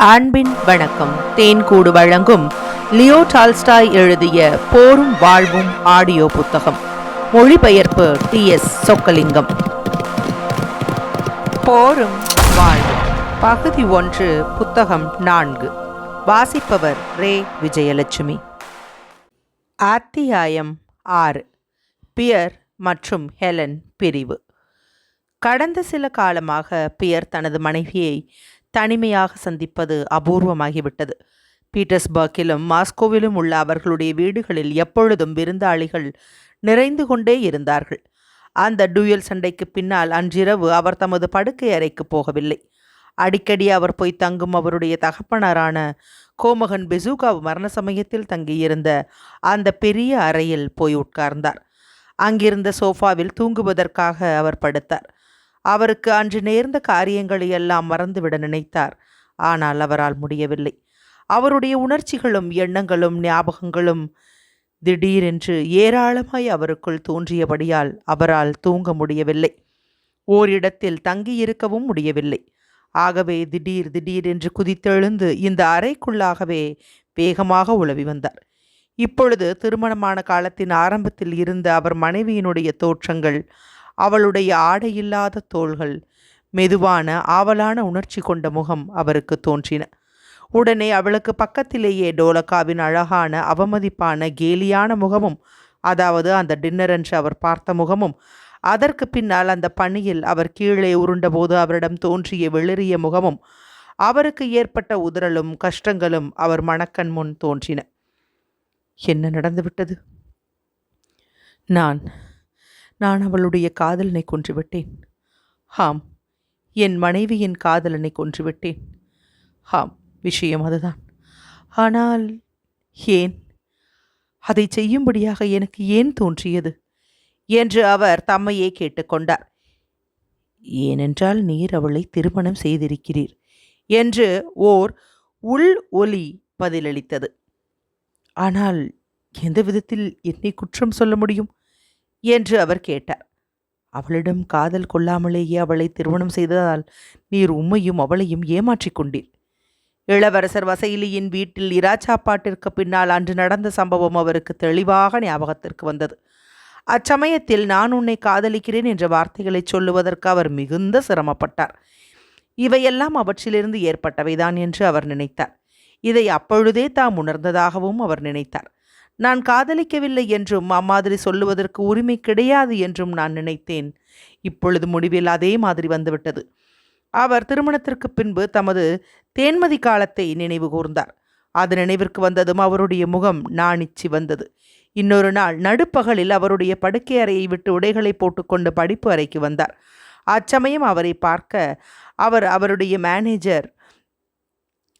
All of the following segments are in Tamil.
அன்பின் வணக்கம். தேன்கூடு வழங்கும் லியோ டால்ஸ்டாய் எழுதிய போரும் வாழ்வும் ஆடியோ புத்தகம். மொழிபெயர்ப்பு டி எஸ் சொக்கலிங்கம். போரும் வாழ்வும். பகுதி ஒன்று புத்தகம் நான்கு. வாசிப்பவர் ரே. விஜயலட்சுமி. அத்தியாயம் ஆறு. பியர் மற்றும் ஹெலன் பிரிவு. கடந்த சில காலமாக பியர் தனது மனைவியை தனிமையாக சந்திப்பது அபூர்வமாகிவிட்டது. பீட்டர்ஸ்பர்க்கிலும் மாஸ்கோவிலும் உள்ள அவர்களுடைய வீடுகளில் எப்பொழுதும் விருந்தாளிகள் நிறைந்து கொண்டே இருந்தார்கள். அந்த டூயல் சண்டைக்கு பின்னால் அன்றிரவு அவர் தமது படுக்கை அறைக்கு போகவில்லை. அடிக்கடி அவர் போய் தங்கும் அவருடைய தகப்பனரான கோமகன் பெசூகா மரண சமயத்தில் தங்கியிருந்த அந்த பெரிய அறையில் போய் உட்கார்ந்தார். அங்கிருந்த சோஃபாவில் தூங்குவதற்காக அவர் படுத்தார். அவருக்கு அன்று நேர்ந்த காரியங்களை எல்லாம் மறந்துவிட நினைத்தார். ஆனால் அவரால் முடியவில்லை. அவருடைய உணர்ச்சிகளும் எண்ணங்களும் ஞாபகங்களும் திடீரென்று ஏராளமாய் அவருக்குள் தோன்றியபடியால் அவரால் தூங்க முடியவில்லை. ஓரிடத்தில் தங்கியிருக்கவும் முடியவில்லை. ஆகவே திடீர் திடீரென்று குதித்தெழுந்து இந்த அறைக்குள்ளாகவே வேகமாக உழவி வந்தார். இப்பொழுது திருமணமான காலத்தின் ஆரம்பத்தில் இருந்த அவர் மனைவியினுடைய தோற்றங்கள் அவளுடைய ஆடையில்லாத தோள்கள் மெதுவான ஆவலான உணர்ச்சி கொண்ட முகம் அவருக்கு தோன்றின. உடனே அவளுக்கு பக்கத்திலேயே டோலக்காவின் அழகான அவமதிப்பான கேலியான முகமும் அதாவது அந்த டின்னர் என்று அவர் பார்த்த முகமும் அதற்கு பின்னால் அந்த பணியில் அவர் கீழே உருண்டபோது அவரிடம் தோன்றிய வெளிறிய முகமும் அவருக்கு ஏற்பட்ட உதறலும் கஷ்டங்களும் அவர் மணக்கண் முன் தோன்றின. என்ன நடந்துவிட்டது? நான் நான் அவளுடைய காதலனை கொன்றுவிட்டேன். ஆம் என் மனைவியின் காதலனை கொன்றுவிட்டேன். ஆம் விஷயம் அதுதான். ஆனால் ஏன்? அதை செய்யும்படியாக எனக்கு ஏன் தோன்றியது? என்று அவர் தம்மையே கேட்டுக்கொண்டார் ஏனென்றால் நீர் அவளை திருமணம் செய்திருக்கிறீர் என்று ஓர் உள் ஒலி பதிலளித்தது. ஆனால் எந்த விதத்தில் என்னை குற்றம் சொல்ல முடியும்? என்று அவர் கேட்டார். அவளிடம் காதல் கொள்ளாமலேயே அவளை திருமணம் செய்ததால் நீர் உம்மையும் அவளையும் ஏமாற்றிக் கொண்டீர். இளவரசர் வசைலியின் வீட்டில் இராச்சாப்பாட்டிற்கு பின்னால் அன்று நடந்த சம்பவம் அவருக்கு தெளிவாக ஞாபகத்திற்கு வந்தது. அச்சமயத்தில் நான் உன்னை காதலிக்கிறேன் என்ற வார்த்தைகளை சொல்லுவதற்கு அவர் மிகுந்த சிரமப்பட்டார். இவையெல்லாம் அவற்றிலிருந்து ஏற்பட்டவைதான் என்று அவர் நினைத்தார். இதை அப்பொழுதே தாம் உணர்ந்ததாகவும் அவர் நினைத்தார். நான் காதலிக்கவில்லை என்றும் அம்மாதிரி சொல்லுவதற்கு உரிமை கிடையாது என்றும் நான் நினைத்தேன். இப்பொழுது முடிவில் அதே மாதிரி வந்துவிட்டது. அவர் திருமணத்திற்கு பின்பு தமது தேன்மதி காலத்தை நினைவு கூர்ந்தார். அது நினைவிற்கு வந்ததும் அவருடைய முகம் நாணிச்சி வந்தது. இன்னொரு நாள் நடுப்பகலில் அவருடைய படுக்கை அறையை விட்டு உடைகளை போட்டுக்கொண்டு படிப்பு அறைக்கு வந்தார். அச்சமயம் அவரை பார்க்க அவர் அவருடைய மேனேஜர்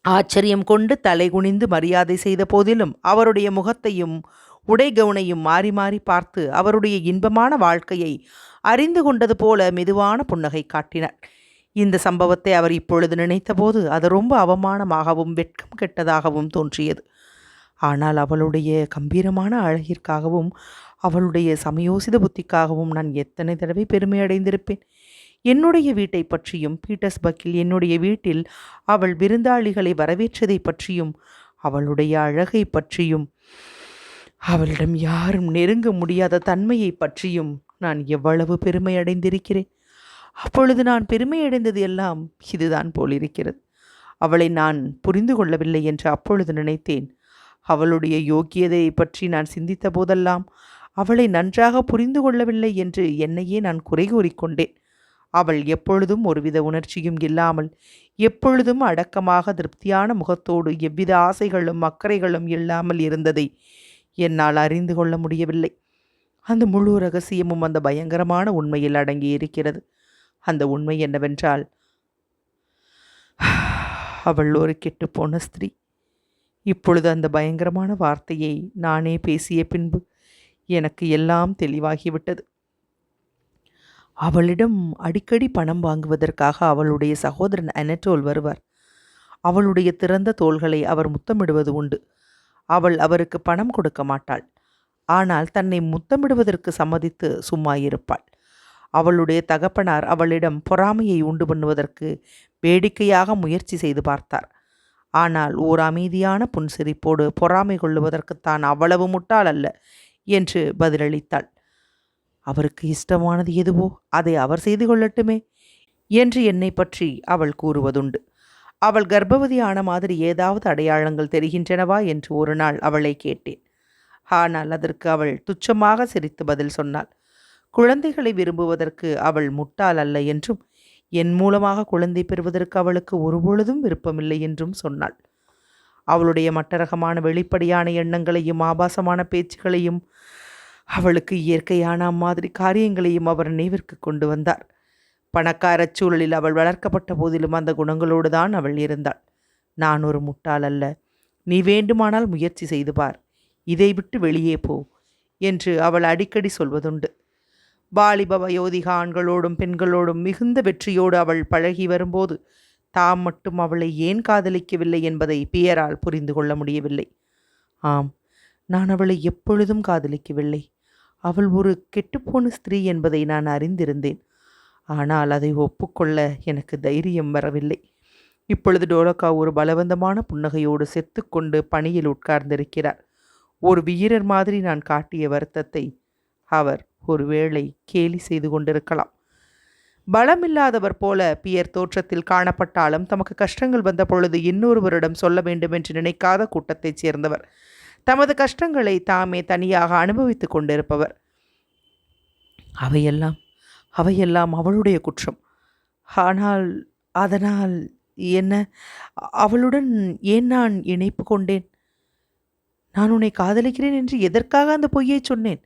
ஆச்சரியம் கொண்டு தலை குனிந்து மரியாதை செய்த போதிலும் அவருடைய முகத்தையும் உடை கவுனையும் மாறி மாறி பார்த்து அவருடைய இன்பமான வாழ்க்கையை அறிந்து கொண்டது போல மெதுவான புன்னகை காட்டினார். இந்த சம்பவத்தை அவர் இப்பொழுது நினைத்தபோது அது ரொம்ப அவமானமாகவும் வெட்கம் கெட்டதாகவும் தோன்றியது. ஆனால் அவளுடைய கம்பீரமான அழகிற்காகவும் அவளுடைய சமயோசித புத்திக்காகவும் நான் எத்தனை தடவை பெருமை அடைந்திருப்பேன். என்னுடைய வீட்டை பற்றியும் பீட்டர்ஸ்பர்க்கில் என்னுடைய வீட்டில் அவள் விருந்தாளிகளை வரவேற்றதை பற்றியும் அவளுடைய அழகை பற்றியும் அவளிடம் யாரும் நெருங்க முடியாத தன்மையை பற்றியும் நான் எவ்வளவு பெருமை அடைந்திருக்கிறேன் அப்பொழுது நான் பெருமை அடைந்தது எல்லாம் இதுதான் போலிருக்கிறது. அவளை நான் புரிந்து கொள்ளவில்லை என்று அப்பொழுது நினைத்தேன். அவளுடைய யோக்கியதையை பற்றி நான் சிந்தித்த போதெல்லாம் அவளை நன்றாக புரிந்து கொள்ளவில்லை என்று என்னையே நான் குறை கூறிக்கொண்டேன். அவள் எப்பொழுதும் ஒருவித உணர்ச்சியும் இல்லாமல் எப்பொழுதும் அடக்கமாக திருப்தியான முகத்தோடு எவ்வித ஆசைகளும் அக்கறைகளும் இல்லாமல் இருந்ததை என்னால் அறிந்து கொள்ள முடியவில்லை. அந்த முழு ரகசியமும் அந்த பயங்கரமான உண்மையில் அடங்கி இருக்கிறது. அந்த உண்மை என்னவென்றால் அவள் ஒரு கெட்டுப்போன ஸ்திரீ. இப்பொழுது அந்த பயங்கரமான வார்த்தையை நானே பேசிய பின்பு எனக்கு எல்லாம் தெளிவாகிவிட்டது. அவளிடம் அடிக்கடி பணம் வாங்குவதற்காக அவளுடைய சகோதரன் அனட்டோல் வருவார். அவளுடைய திறந்த தோள்களை அவர் முத்தமிடுவது உண்டு. அவள் அவருக்கு பணம் கொடுக்க மாட்டாள். ஆனால் தன்னை முத்தமிடுவதற்கு சம்மதித்து சும்மா இருப்பாள் அவளுடைய தகப்பனார் அவளிடம் பொறாமையை உண்டு பண்ணுவதற்கு வேடிக்கையாக முயற்சி செய்து பார்த்தார். ஆனால் ஓர் அமைதியான புன்சிரிப்போடு பொறாமை கொள்ளுவதற்குத்தான் அவ்வளவு முட்டாள் அல்ல என்று பதிலளித்தாள். அவருக்கு இஷ்டமானது எதுவோ அதை அவர் செய்து கொள்ளட்டுமே என்று என்னை பற்றி அவள் கூறுவதுண்டு. அவள் கர்ப்பவதியான மாதிரி ஏதாவது அடையாளங்கள் தெரிகின்றனவா என்று ஒரு நாள் அவளை கேட்டேன். ஆனால் அதற்கு அவள் துச்சமாக சிரித்து பதில் சொன்னாள். குழந்தைகளை விரும்புவதற்கு அவள் முட்டாள் அல்ல என்றும் என் மூலமாக குழந்தை பெறுவதற்கு அவளுக்கு ஒருபொழுதும் விருப்பமில்லை என்றும் சொன்னாள். அவளுடைய மட்டரகமான வெளிப்படையான எண்ணங்களையும் ஆபாசமான பேச்சுகளையும் அவளுக்கு இயற்கையான மாதிரி காரியங்களையும் அவர் நினைவிற்கு கொண்டு வந்தார். பணக்கார சூழலில் அவள் வளர்க்கப்பட்ட போதிலும் அந்த குணங்களோடு தான் அவள் இருந்தாள். நான் ஒரு முட்டாள் அல்ல. நீ வேண்டுமானால் முயற்சி செய்து பார். இதை விட்டு வெளியே போ என்று அவள் அடிக்கடி சொல்வதுண்டு. வாலிப வயோதிக ஆண்களோடும் பெண்களோடும் மிகுந்த வெற்றியோடு அவள் பழகி வரும்போது தாம் மட்டும் அவளை ஏன் காதலிக்கவில்லை என்பதை பியரால் புரிந்து கொள்ள முடியவில்லை. ஆம் நான் அவளை எப்பொழுதும் காதலிக்கவில்லை. அவள் ஒரு கெட்டுப்போன ஸ்திரீ என்பதை நான் அறிந்திருந்தேன். ஆனால் அதை ஒப்புக்கொள்ள எனக்கு தைரியம் வரவில்லை. இப்பொழுது டோலக்கா ஒரு பலவந்தமான புன்னகையோடு செத்துக்கொண்டு பணியில் உட்கார்ந்திருக்கிறார். ஒரு வீரர் மாதிரி நான் காட்டிய வருத்தத்தை அவர் ஒருவேளை கேலி செய்து கொண்டிருக்கலாம். பலமில்லாதவர் போல பியர் தோற்றத்தில் காணப்பட்டாலும் தமக்கு கஷ்டங்கள் வந்த பொழுது இன்னொருவரிடம் சொல்ல வேண்டும் என்று நினைக்காத கூட்டத்தைச் சேர்ந்தவர். தமது கஷ்டங்களை தாமே தனியாக அனுபவித்துக் கொண்டிருப்பவர். அவையெல்லாம் அவையெல்லாம் அவளுடைய குற்றம். ஆனால் அதனால் என்ன? அவளுடன் ஏன் நான் இணைப்பு கொண்டேன்? நான் உன்னை காதலிக்கிறேன் என்று எதற்காக அந்த பொய்யை சொன்னேன்?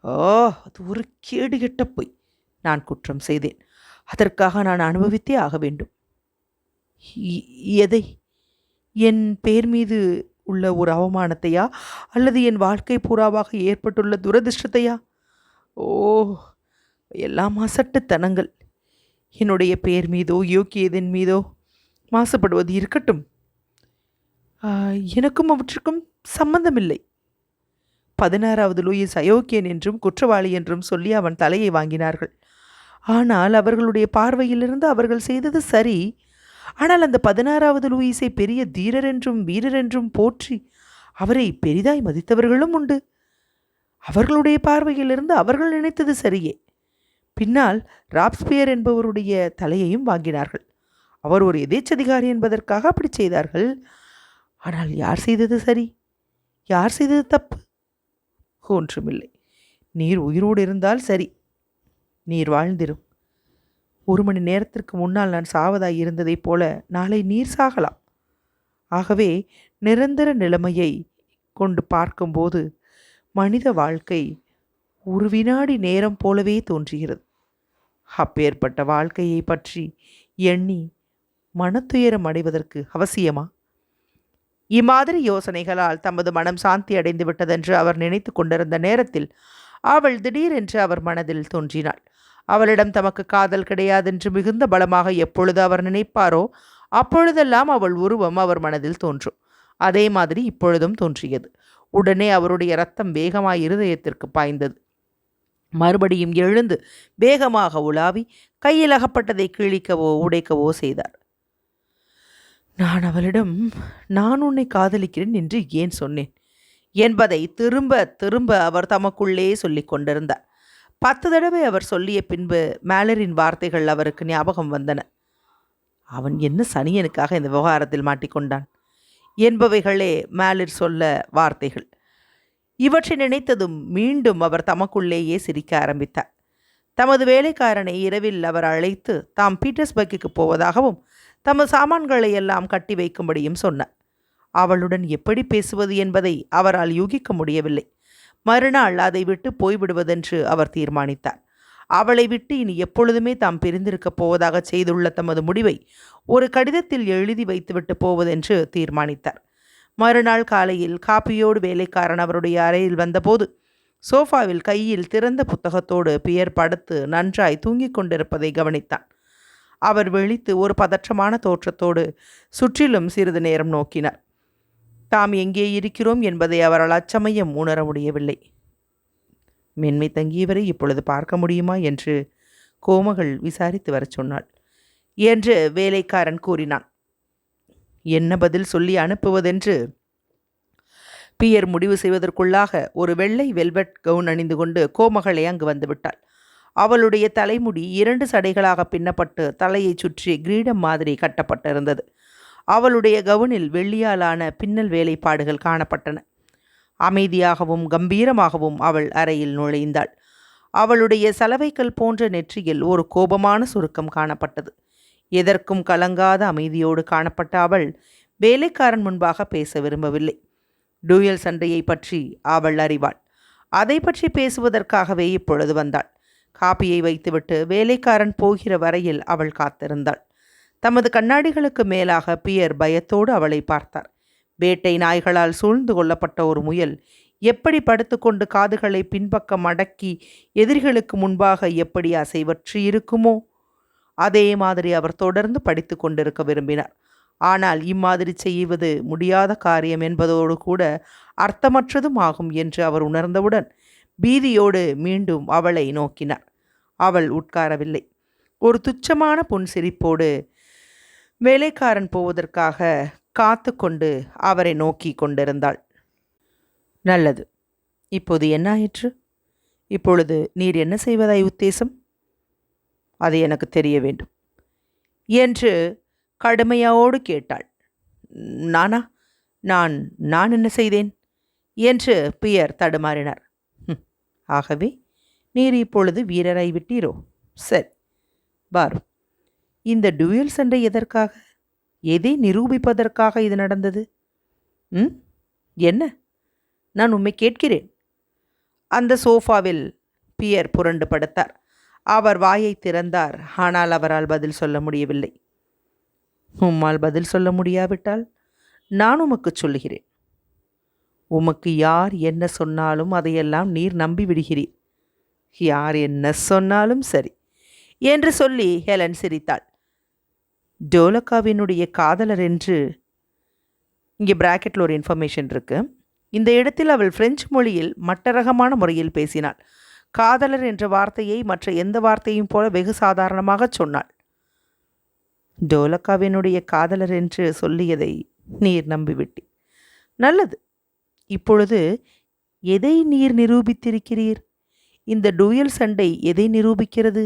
ஓ அது ஒரு கேடு கெட்ட பொய். நான் குற்றம் செய்தேன். அதற்காக நான் அனுபவித்தே ஆக வேண்டும். எதை? என் பேர் மீது உள்ள ஒரு அவமானத்தையா? அல்லது என் வாழ்க்கை பூராவாக ஏற்பட்டுள்ள துரதிருஷ்டத்தையா? ஓ எல்லாம் அசட்டுத்தனங்கள். என்னுடைய பெயர் மீதோ யோக்கியதன் மீதோ மாசுபடுவது இருக்கட்டும். எனக்கும் அவற்றுக்கும் சம்பந்தமில்லை. பதினாறாவது லூயிஸ் அயோக்கியன் என்றும் குற்றவாளி என்றும் சொல்லி அவன் தலையை வாங்கினார்கள். ஆனால் அவர்களுடைய பார்வையிலிருந்து அவர்கள் செய்தது சரி. ஆனால் அந்த பதினாறாவது லூயிஸை பெரிய தீரர் என்றும் வீரர் என்றும் போற்றி அவரை பெரிதாய் மதித்தவர்களும் உண்டு. அவர்களுடைய பார்வையிலிருந்து அவர்கள் நினைத்தது சரியே. பின்னால் ராப்ஸ்பியர் என்பவருடைய தலையையும் வாங்கினார்கள். அவர் ஒரு எதேச்சதிகாரி என்பதற்காக அப்படி செய்தார்கள். ஆனால் யார் செய்தது சரி? யார் செய்தது தப்பு? ஒன்றுமில்லை. நீர் உயிரோடு இருந்தால் சரி. நீர் வாழ்ந்திரும். ஒரு மணி நேரத்திற்கு முன்னால் நான் சாவதாய் இருந்ததைப் போல நாளை நீர் சாகலாம். ஆகவே நிரந்தர நிலைமையை கொண்டு பார்க்கும்போது மனித வாழ்க்கை ஒரு வினாடி நேரம் போலவே தோன்றுகிறது. அப்பேற்பட்ட வாழ்க்கையை பற்றி எண்ணி மனத்துயரம் அடைவதற்கு அவசியமா? இம்மாதிரி யோசனைகளால் தமது மனம் சாந்தி அடைந்து விட்டதென்று அவர் நினைத்து கொண்டிருந்த நேரத்தில் அவள் திடீரென்று அவர் மனதில் தோன்றினாள். அவளிடம் தமக்கு காதல் கிடையாதென்று மிகுந்த பலமாக எப்பொழுது அவர் நினைப்பாரோ அப்பொழுதெல்லாம் அவள் உருவம் அவர் மனதில் தோன்றும். அதே மாதிரி இப்பொழுதும் தோன்றியது. உடனே அவருடைய ரத்தம் வேகமாய் இருதயத்திற்கு பாய்ந்தது. மறுபடியும் எழுந்து வேகமாக உலாவி கையில் அகப்பட்டதை கிழிக்கவோ உடைக்கவோ செய்தார். நான் அவளிடம் நான் உன்னை காதலிக்கிறேன் என்று ஏன் சொன்னேன்? என்பதை திரும்ப திரும்ப அவர் தமக்குள்ளே சொல்லிக் கொண்டிருந்தார். பத்து தடவை அவர் சொல்லிய பின்பு மேலரின் வார்த்தைகள் அவருக்கு ஞாபகம் வந்தன. அவன் என்ன சனியனுக்காக இந்த விவகாரத்தில் மாட்டிக்கொண்டான் என்பவைகளே மேலர் சொல்ல வார்த்தைகள். இவற்றை நினைத்ததும் மீண்டும் அவர் தமக்குள்ளேயே சிரிக்க ஆரம்பித்தார். தமது வேலைக்காரனை இரவில் அவர் அழைத்து தாம் பீட்டர்ஸ்பர்க்கு போவதாகவும் தமது சாமான்களை எல்லாம் கட்டி வைக்கும்படியும் சொன்னார். அவளுடன் எப்படி பேசுவது என்பதை அவரால் யூகிக்க முடியவில்லை. மறுநாள் அதை விட்டு போய்விடுவதென்று அவர் தீர்மானித்தார். அவளை விட்டு இனி எப்பொழுதுமே தாம் பிரிந்திருக்கப் போவதாக செய்துள்ள தமது முடிவை ஒரு கடிதத்தில் எழுதி வைத்துவிட்டு போவதென்று தீர்மானித்தார். மறுநாள் காலையில் காப்பியோடு வேலைக்காரன் அவருடைய அறையில் வந்தபோது சோஃபாவில் கையில் திறந்த புத்தகத்தோடு பியர் படுத்து நன்றாய் தூங்கிக் கொண்டிருப்பதை கவனித்தான். அவர் வெளித்து ஒரு பதற்றமான தோற்றத்தோடு சுற்றிலும் சிறிது நேரம் நோக்கினார். தாம் எங்கே இருக்கிறோம் என்பதை அவரால் அச்சமயம் உணர முடியவில்லை. மென்மை தங்கியவரை இப்பொழுது பார்க்க முடியுமா என்று கோமகள் விசாரித்து வரச் சொன்னாள். என்று வேலைக்காரன் கூறினான். என்ன பதில் சொல்லி அனுப்புவதென்று? பியர் முடிவு செய்வதற்குள்ளாக ஒரு வெள்ளை வெல்வெட் கவுன் அணிந்து கொண்டு கோமகளை அங்கு வந்துவிட்டாள் அவளுடைய தலைமுடி இரண்டு சடைகளாக பின்னப்பட்டு தலையைச் சுற்றி கிரீடம் மாதிரி கட்டப்பட்டிருந்தது. அவளுடைய கவுனில் வெள்ளியாலான பின்னல் வேலைப்பாடுகள் காணப்பட்டன. அமைதியாகவும் கம்பீரமாகவும் அவள் அறையில் நுழைந்தாள். அவளுடைய சலவைக்கல் போன்ற நெற்றியில் ஒரு கோபமான சுருக்கம் காணப்பட்டது. எதற்கும் கலங்காத அமைதியோடு காணப்பட்ட அவள் வேலைக்காரன் முன்பாக பேச விரும்பவில்லை. டூயல் சண்டையை பற்றி அவள் அறிவாள். அதை பற்றி பேசுவதற்காகவே இப்பொழுது வந்தாள். காப்பியை வைத்துவிட்டு வேலைக்காரன் போகிற வரையில் அவள் காத்திருந்தாள். தமது கண்ணாடிகளுக்கு மேலாக பியர் பயத்தோடு அவளை பார்த்தார். வேட்டை நாய்களால் சூழ்ந்து கொள்ளப்பட்ட ஒரு முயல் எப்படி படுத்துக்கொண்டு காதுகளை பின்பக்கம் அடக்கி எதிரிகளுக்கு முன்பாக எப்படி அசைவற்று இருக்குமோ அதே மாதிரி அவர் தொடர்ந்து படித்து கொண்டிருக்க விரும்பினார். ஆனால் இம்மாதிரி செய்வது முடியாத காரியம் என்பதோடு கூட அர்த்தமற்றதும் ஆகும் என்று அவர் உணர்ந்தவுடன் பீதியோடு மீண்டும் அவளை நோக்கினார். அவள் உட்காரவில்லை. ஒரு துச்சமான புன்சிரிப்போடு வேலைக்காரன் போவதற்காக காத்து கொண்டு அவரை நோக்கி கொண்டிருந்தாள். நல்லது. இப்போது என்ன ஆயிற்று? இப்பொழுது நீர் என்ன செய்வதாய் உத்தேசம்? அது எனக்கு தெரிய வேண்டும். என்று கடுமையோடு கேட்டாள். நானா நான் நான் என்ன செய்தேன்? என்று பியர் தடுமாறினார். ஆகவே நீர் இப்பொழுது வீரரை விட்டீரோ? சரி பாரு இந்த டுயல் சண்டை எதற்காக? எதை நிரூபிப்பதற்காக இது நடந்தது? ம்? என்ன? நான் உண்மை கேட்கிறேன். அந்த சோஃபாவில் பியர் புரண்டு படுத்தார். அவர் வாயை திறந்தார். ஆனால் அவரால் பதில் சொல்ல முடியவில்லை. உம்மால் பதில் சொல்ல முடியாவிட்டால் நான் உமக்கு சொல்லுகிறேன். உமக்கு யார் என்ன சொன்னாலும் அதையெல்லாம் நீர் நம்பி விடுகிறீர் யார் என்ன சொன்னாலும் சரி என்று சொல்லி ஹெலன் சிரித்தாள். டோலக்காவினுடைய காதலர் என்று இங்கே பிராக்கெட்டில் ஒரு இன்ஃபர்மேஷன் இருக்குது இந்த இடத்தில் அவள் பிரெஞ்சு மொழியில் மட்டரகமான முறையில் பேசினாள். காதலர் என்ற வார்த்தையை மற்ற எந்த வார்த்தையும் போல வெகு சாதாரணமாக சொன்னாள். டோலக்காவினுடைய காதலர் என்று சொல்லியதை நீர் நம்பிவிட்டீர். நல்லது. இப்பொழுது எதை நீர் நிரூபித்திருக்கிறீர்? இந்த டூயல் சண்டை எதை நிரூபிக்கிறது?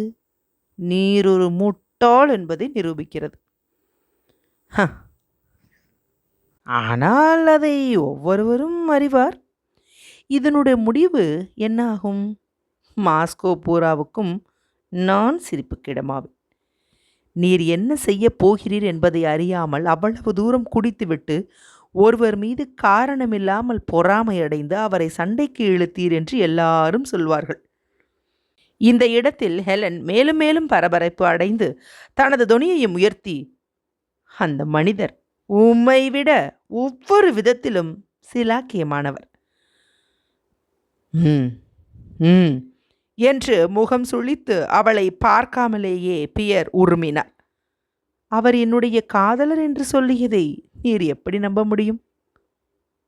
நீர் ஒரு முட்டாள் என்பதை நிரூபிக்கிறது. ஆனால் அதை ஒவ்வொருவரும் அறிவார். இதனுடைய முடிவு என்னாகும்? மாஸ்கோ பூராவுக்கும் நான் சிரிப்புக்கிடமாவேன். நீர் என்ன செய்ய போகிறீர் என்பதை அறியாமல் அவ்வளவு தூரம் குடித்துவிட்டு ஒருவர் மீது காரணமில்லாமல் பொறாமையடைந்து அவரை சண்டைக்கு இழுத்தீர் என்று எல்லாரும் சொல்வார்கள். இந்த இடத்தில் ஹெலன் மேலும் மேலும் பரபரப்பு அடைந்து தனது துணியையும் உயர்த்தி அந்த மனிதர் உம்மை விட ஒவ்வொரு விதத்திலும் சிலாக்கியமானவர். ம் ம் என்று முகம் சுழித்து அவளை பார்க்காமலேயே பியர் உருமினார். அவர் என்னுடைய காதலர் என்று சொல்லியதை நீர் எப்படி நம்ப முடியும்?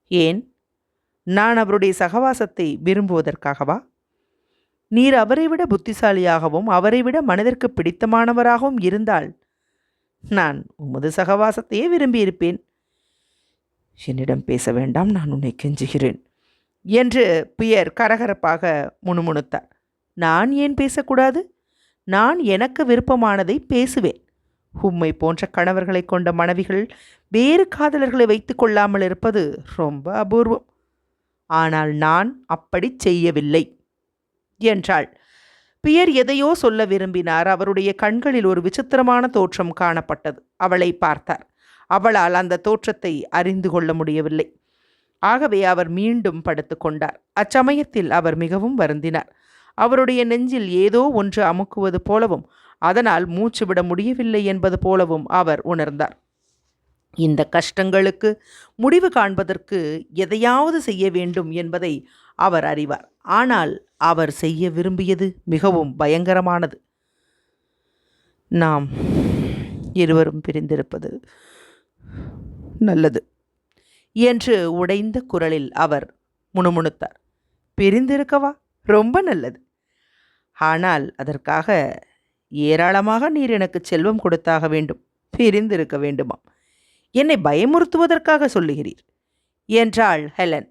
ஏன்? நான் அவருடைய சகவாசத்தை விரும்புவதற்காகவா? நீர் அவரை விட புத்திசாலியாகவும் அவரை விட மனதிற்கு பிடித்தமானவராகவும் இருந்தால் நான் உமது சகவாசத்தையே விரும்பியிருப்பேன். என்னிடம் பேச வேண்டாம் நான் உன்னை கெஞ்சுகிறேன் என்று பியர் கரகரப்பாக முணுமுணுத்தார். நான் ஏன் பேசக்கூடாது? நான் எனக்கு விருப்பமானதை பேசுவேன். உம்மை போன்ற கணவர்களை கொண்ட மனைவிகள் வேறு காதலர்களை வைத்து கொள்ளாமல் இருப்பது ரொம்ப அபூர்வம். ஆனால் நான் அப்படி செய்யவில்லை என்றாள். பியர் எதையோ சொல்ல விரும்பினார். அவருடைய கண்களில் ஒரு விசித்திரமான தோற்றம் காணப்பட்டது. அவளை பார்த்தார். அவளால் அந்த தோற்றத்தை அறிந்து கொள்ள முடியவில்லை. ஆகவே அவர் மீண்டும் படுத்துக்கொண்டார் அச்சமயத்தில் அவர் மிகவும் வருந்தினார். அவருடைய நெஞ்சில் ஏதோ ஒன்று அமுக்குவது போலவும் அதனால் மூச்சு விட முடியவில்லை என்பது போலவும் அவர் உணர்ந்தார். இந்த கஷ்டங்களுக்கு முடிவு காண்பதற்கு எதையாவது செய்ய வேண்டும் என்பதை அவர் அறிவார். ஆனால் அவர் செய்ய விரும்பியது மிகவும் பயங்கரமானது. நாம் இருவரும் பிரிந்திருப்பது நல்லது என்று உடைந்த குரலில் அவர் முணுமுணுத்தார். பிரிந்திருக்கவா? ரொம்ப நல்லது. ஆனால் அதற்காக ஏராளமாக நீர் எனக்கு செல்வம் கொடுத்தாக வேண்டும். பிரிந்திருக்க வேண்டுமாம். என்னை பயமுறுத்துவதற்காக சொல்லுகிறீர் என்றாள் ஹெலன்.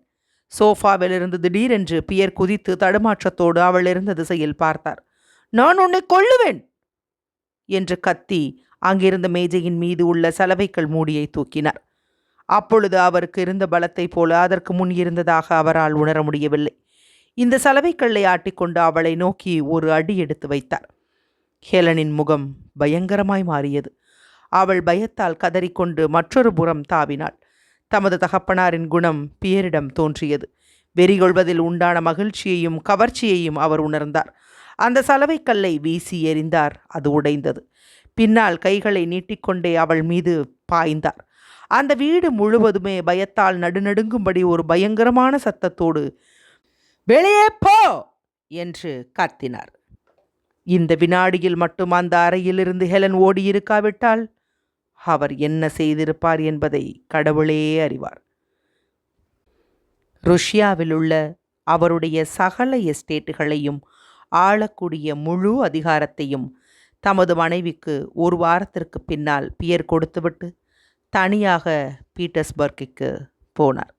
சோஃபாவிலிருந்து திடீரென்று பியர் குதித்து தடுமாற்றத்தோடு அவள் இருந்த திசையில் பார்த்தார். நான் உன்னை கொள்ளுவேன் என்று கத்தி அங்கிருந்த மேஜையின் மீது உள்ள சலவைக்கல் மூடியை தூக்கினார். அப்பொழுது அவருக்கு இருந்த பலத்தை போல அதற்கு முன் இருந்ததாக அவரால் உணர முடியவில்லை. இந்த சலவைக்கல்லை ஆட்டிக்கொண்டு அவளை நோக்கி ஒரு அடி எடுத்து வைத்தார். ஹேலனின் முகம் பயங்கரமாய் மாறியது. அவள் பயத்தால் கதறிக்கொண்டு மற்றொரு புறம் தாவினாள். தமது தகப்பனாரின் குணம் பியரிடம் தோன்றியது. வெறிகொள்வதில் உண்டான மகிழ்ச்சியையும் கவர்ச்சியையும் அவர் உணர்ந்தார். அந்த சலவைக்கல்லை வீசி எறிந்தார். அது உடைந்தது. பின்னால் கைகளை நீட்டிக்கொண்டே அவள் மீது பாய்ந்தார். அந்த வீடு முழுவதுமே பயத்தால் நடுநடுங்கும்படி ஒரு பயங்கரமான சத்தத்தோடு வெளியே போ! என்று கத்தினார். இந்த வினாடியில் மட்டும் அந்த அறையிலிருந்து ஹெலன் ஓடியிருக்காவிட்டால் அவர் என்ன செய்திருப்பார் என்பதை கடவுளே அறிவார். ருஷ்யாவில் உள்ள அவருடைய சகல எஸ்டேட்டுகளையும் ஆளக்கூடிய முழு அதிகாரத்தையும் தமது மனைவிக்கு ஒரு வாரத்திற்கு பின்னால் பியர் கொடுத்துவிட்டு தனியாக பீட்டர்ஸ்பர்க்கிற்கு போனார்.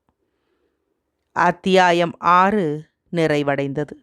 அத்தியாயம் ஆறு நிறைவடைந்தது.